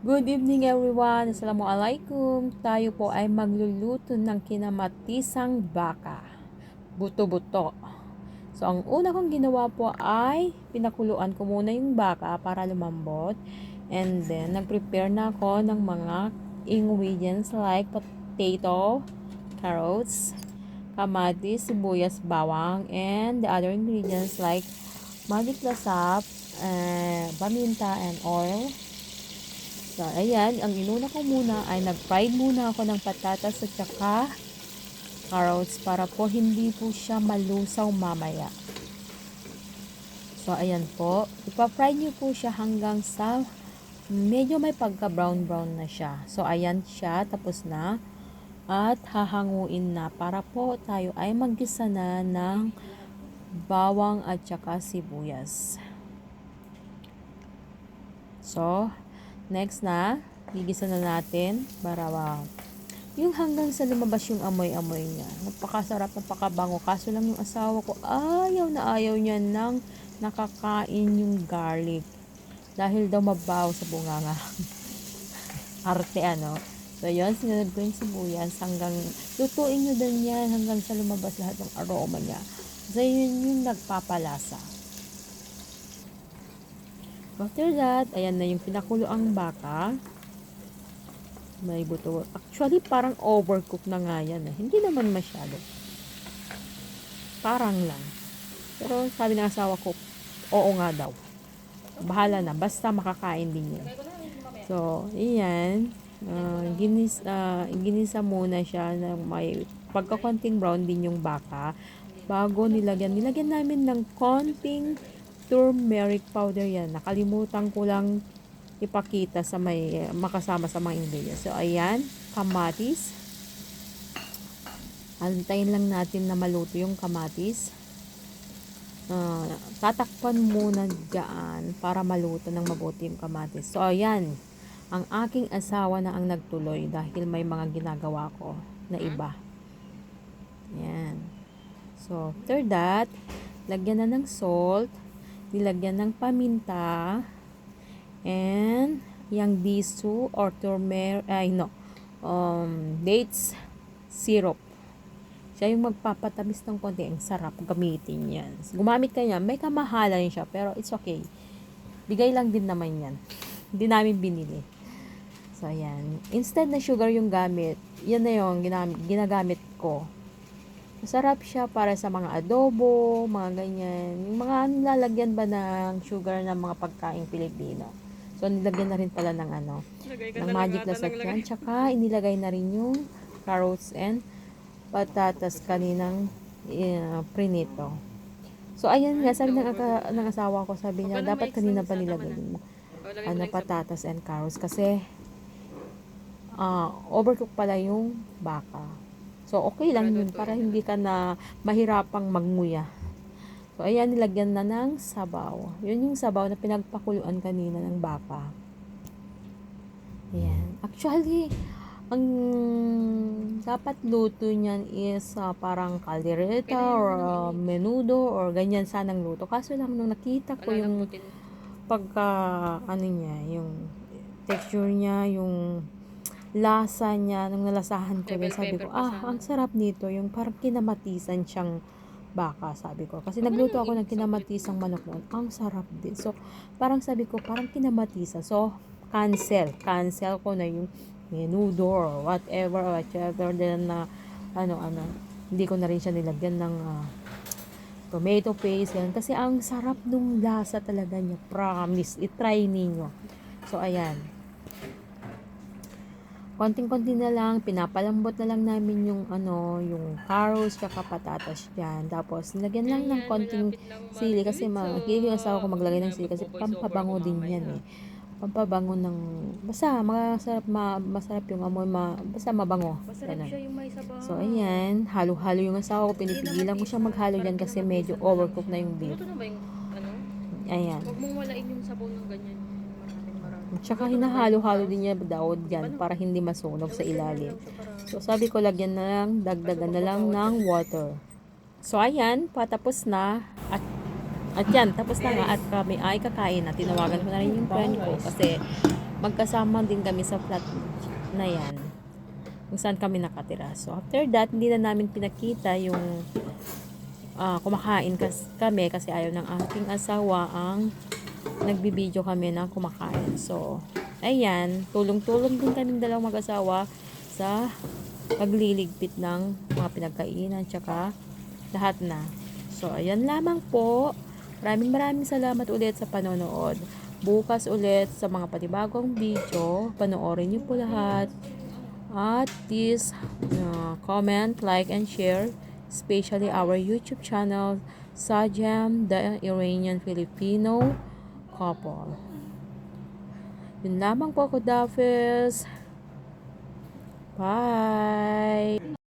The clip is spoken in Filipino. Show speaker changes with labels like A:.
A: Good evening everyone. Assalamualaikum. Tayo po ay magluluto ng kinamatisang baka. Buto-buto. So, ang una kong ginawa po ay pinakuluan ko muna yung baka para lumambot. And then, nag-prepare na ako ng mga ingredients like potato, carrots, kamatis, sibuyas, bawang, and the other ingredients like magic lasap, uh, paminta, and oil. So, ayan, ang inuna ko muna ay nag-fried muna ako ng patatas at saka carrots para po hindi po siya malusaw mamaya. So, ayan po. Ipa-fry nyo po siya hanggang sa medyo may pagka-brown-brown na siya. So, ayan siya. Tapos na. At hahanguin na para po tayo ay maggisa na ng bawang at saka sibuyas. So, Next na, gigisa na natin para wow. Yung hanggang sa lumabas yung amoy-amoy niya. Napakasarap, napakabango. Kaso lang yung asawa ko, ayaw na ayaw niya nang nakakain yung garlic. Dahil daw mabaw sa bunganga. Arte ano. So yun, sinunod ko yung sibuyas hanggang, lutuin nyo din yan hanggang sa lumabas lahat ng aroma niya. So yun yung nagpapalasa. After that, ayan na yung pinakulo ang baka. May buto. Actually, parang overcook na nga yan. Eh. Hindi naman masyado. Parang lang. Pero sabi ng asawa ko, oo nga daw. Bahala na. Basta makakain din yan. So, iyan. Uh, ginis, uh, ginisa muna siya ng may pagkakonting brown din yung baka bago nilagyan. Nilagyan namin ng konting turmeric powder yan. Nakalimutan ko lang ipakita sa may makasama sa mga ingredients. So, ayan, kamatis. Antayin lang natin na maluto yung kamatis. Uh, tatakpan muna dyan para maluto ng mabuti yung kamatis. So, ayan, ang aking asawa na ang nagtuloy dahil may mga ginagawa ko na iba. Ayan. So, after that, lagyan na ng salt nilagyan ng paminta and yung bisu or turmer ay no um, dates syrup. Siya yung magpapatamis ng konti. Ang sarap gamitin yan. Gumamit ka niya may kamahalan siya pero it's okay. Bigay lang din naman yan. Hindi namin binili. So ayan instead na sugar yung gamit yan na yung ginagamit ko Masarap siya para sa mga adobo, mga ganyan. Yung mga nilalagyan ba ng sugar ng mga pagkain Pilipino. So, nilagyan na rin pala ng ano, ng magic lasat yan. Tsaka, inilagay na rin yung carrots and patatas kaninang uh, prinito. So, ayan nga, sabi ng, ng asawa ko, sabi niya, dapat kanina pa nilagay mo ano, patatas and carrots kasi uh, overcook pala yung baka. So, okay lang yun para hindi ka na mahirapang magmuya. So, ayan, nilagyan na ng sabaw. Yun yung sabaw na pinagpakuluan kanina ng baka. Ayan. Actually, ang dapat luto niyan is uh, parang caldereta or uh, menudo or ganyan sanang luto. Kaso lang nung nakita ko yung pagka ano niya, yung texture niya, yung lasa niya, nung nalasahan ko yun, sabi ko, ah, ang sarap nito, yung parang kinamatisan siyang baka, sabi ko. Kasi nagluto ako ng kinamatisang manok noon. Ang sarap din. So, parang sabi ko, parang kinamatisa. So, cancel. Cancel ko na yung menudo or whatever, whatever din na, ano, ano, hindi ko na rin siya nilagyan ng uh, tomato paste, yan. Kasi ang sarap nung lasa talaga niya. Promise. I-try ninyo. So, ayan konting-konti na lang, pinapalambot na lang namin yung ano, yung carrots tsaka patatas diyan. Tapos nilagyan lang ng konting sili kasi mahilig yung asawa ko maglagay ng sili kasi pampabango din yan eh. Pampabango ng basta masarap ma, masarap yung amoy ma, basta mabango.
B: Masarap siya yung may sabaw.
A: So ayan, halo-halo yung asawa ko, pinipigilan ko siya maghalo diyan kasi medyo overcook na yung beef.
B: Luto na ba yung ano?
A: Ayan.
B: Huwag mong walain yung sabaw ng ganyan.
A: Tsaka hinahalo-halo din niya daw dyan para hindi masunog sa ilalim. So sabi ko lagyan na lang, dagdagan na lang ng water. So ayan, patapos na. At, at yan, tapos na nga at kami ay kakain na. Tinawagan ko na rin yung friend ko kasi magkasama din kami sa flat na yan kung saan kami nakatira. So, after that, hindi na namin pinakita yung ah, kumakain kas kami kasi ayaw ng aking asawa ang nagbibideo kami ng kumakain. So, ayan, tulong-tulong din kami dalawang mag-asawa sa pagliligpit ng mga pinagkainan tsaka lahat na. So, ayan lamang po. Maraming maraming salamat ulit sa panonood. Bukas ulit sa mga panibagong video. Panoorin niyo po lahat. At please uh, comment, like, and share. Especially our YouTube channel, Sajam, the Iranian Filipino couple. Yun lamang po ako, Dafis. Bye!